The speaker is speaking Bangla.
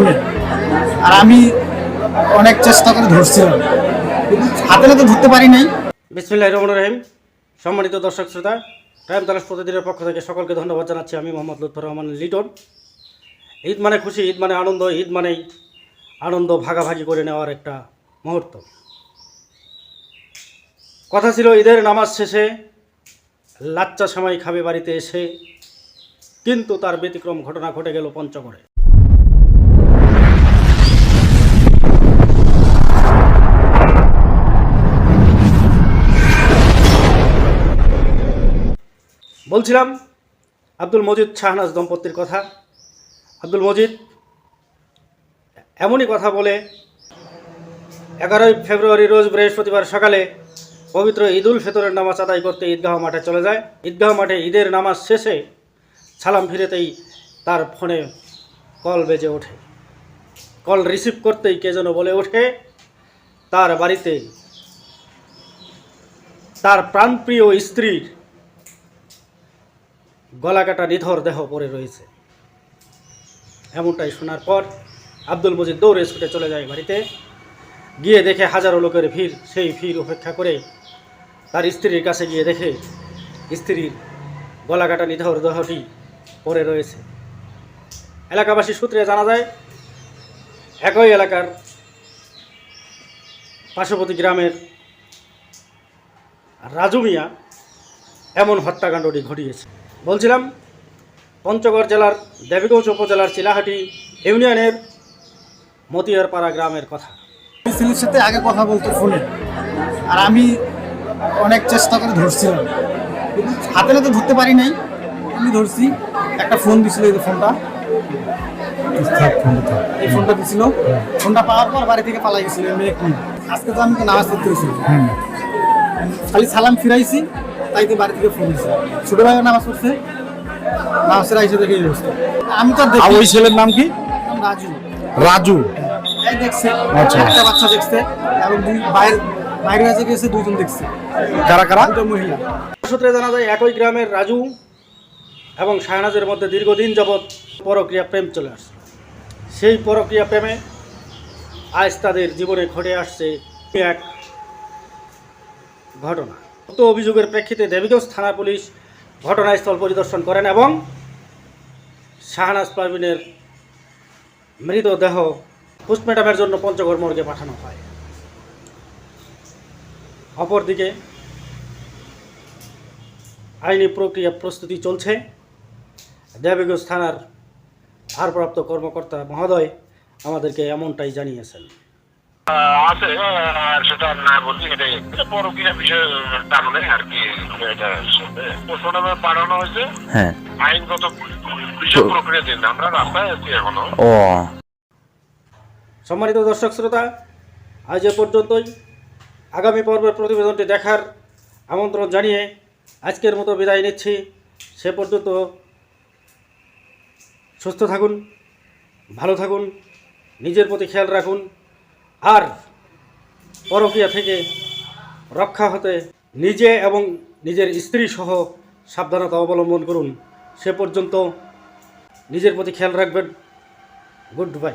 ফোনে আর আমি অনেক চেষ্টা করে ধরছিলাম। হাতে নাতে ধরতে পারি নাই। বিসমিল্লাহ রহমান রহিম। সম্মানিত দর্শক শ্রোতা টাইম তালাশ প্রতিদিনের পক্ষ থেকে সকলকে ধন্যবাদ জানাচ্ছি আমি মোহাম্মদ লুৎফর রহমান লিটন। ঈদ মানে খুশি, ঈদ মানে আনন্দ, ঈদ মানেই আনন্দ ভাগাভাগি করে নেওয়ার একটা মুহূর্ত। কথা ছিল ঈদের নামাজ শেষে লাচ্চা সেমাই খাবে বাড়িতে এসে, কিন্তু তার ব্যতিক্রম ঘটনা ঘটে গেল পঞ্চগড়ে। বলছিলাম আব্দুল মজিদ শাহনাজ দম্পতির কথা। আব্দুল মজিদ, এমনই কথা বলে, এগারোই ফেব্রুয়ারি রোজ বৃহস্পতিবার সকালে পবিত্র ঈদুল ফিতরের নামাজ আদায় করতে ঈদগাহ মাঠে চলে যায়। ঈদগাহ মাঠে ঈদের নামাজ শেষে সালাম ফিরেতেই তার ফোনে কল বেজে ওঠে। কল রিসিভ করতেই কে যেন বলে ওঠে, তার বাড়িতে তার প্রাণপ্রিয় স্ত্রীর গলাকাটা নিথর দেহ পড়ে রয়েছে। এমনটাই শোনার পর আব্দুল মজিদ দৌড়ে ছুটে চলে যায় বাড়িতে। গিয়ে দেখে হাজারো লোকের ভিড়, সেই ভিড় উপেক্ষা করে তার স্ত্রীর কাছে গিয়ে দেখে স্ত্রীর গলাকাটা নিথর দেহটি পড়ে রয়েছে। এলাকাবাসী সূত্রে জানা যায়, একই এলাকার পার্শ্ববর্তী গ্রামের রাজু মিয়া এমন হত্যাকাণ্ডটি ঘটিয়েছে। বলছিলাম পঞ্চগড় জেলার দেবীগঞ্জ উপজেলার চিলাহাটি ইউনিয়নের মতিয়ারপাড়া গ্রামের কথা। ছেলের সাথে আগে কথা বলতো ফোনে আর আমি অনেক চেষ্টা করে ধরছিলাম। কিন্তু হাতে নাতে ধরতে পারি নাই আমি ধরছি একটা ফোন দিছিল এই ফোনটা। এই ফোনটা দিছিল। ফোনটা পাওয়ার পর বাড়ি থেকে পালাই গেছিল আজকে তো আমি তো নামাজ পড়তে হয়েছিল খালি সালাম ফিরাইছি তাই তো বাড়ি থেকে ফোন দিয়েছি ছোট ভাই নামাজ পড়ছে নামাজ ফিরা এসে দেখে আমি তো দেখি ওই ছেলের নাম কি? রাজু। রাজু। এই দেখছে আচ্ছা। একটা বাচ্চা দেখছে এবং দুই বাইরে বাইরে কাছে গেছে দুইজন দেখছে। কারা কারা? দুটো মহিলা। সূত্রে জানা যায় একই গ্রামের রাজু এবং শাহনাজের মধ্যে দীর্ঘদিন যাবৎ পরক্রিয়া প্রেম চলে আসছে। সেই পরক্রিয়া প্রেমে আজ তাদের জীবনে ঘটে আসছে এক ঘটনা। উক্ত অভিযোগের প্রেক্ষিতে দেবীগঞ্জ থানা পুলিশ ঘটনাস্থল পরিদর্শন করেন এবং শাহনাজ পারভিনের মৃতদেহ পোস্টমর্টমের জন্য পঞ্চগড় মর্গে পাঠানো হয়। অপরদিকে আইনি প্রক্রিয়া প্রস্তুতি চলছে। দেবীগঞ্জ থানার ভারপ্রাপ্ত কর্মকর্তা মহোদয় আমাদেরকে এমনটাই জানিয়েছেন। আছে। সেটা না বলছি এটাই এটা বড় কিনা বিষয় টানলে আর কি এটা পোস্টমর্টমে পাঠানো হয়েছে। হ্যাঁ। আইনগত বিষয় প্রক্রিয়া দিন আমরা রাস্তায় আছি এখনও। ও। সম্মানিত দর্শক শ্রোতা আজ এ পর্যন্তই। আগামী পর্বের প্রতিবেদনটি দেখার আমন্ত্রণ জানিয়ে আজকের মতো বিদায় নিচ্ছি। সে পর্যন্ত সুস্থ থাকুন ভালো থাকুন নিজের প্রতি খেয়াল রাখুন। আর পরকীয়া থেকে রক্ষা হতে নিজে এবং নিজের স্ত্রী সহ সাবধানতা অবলম্বন করুন। সে পর্যন্ত নিজের প্রতি খেয়াল রাখবেন। Good bye.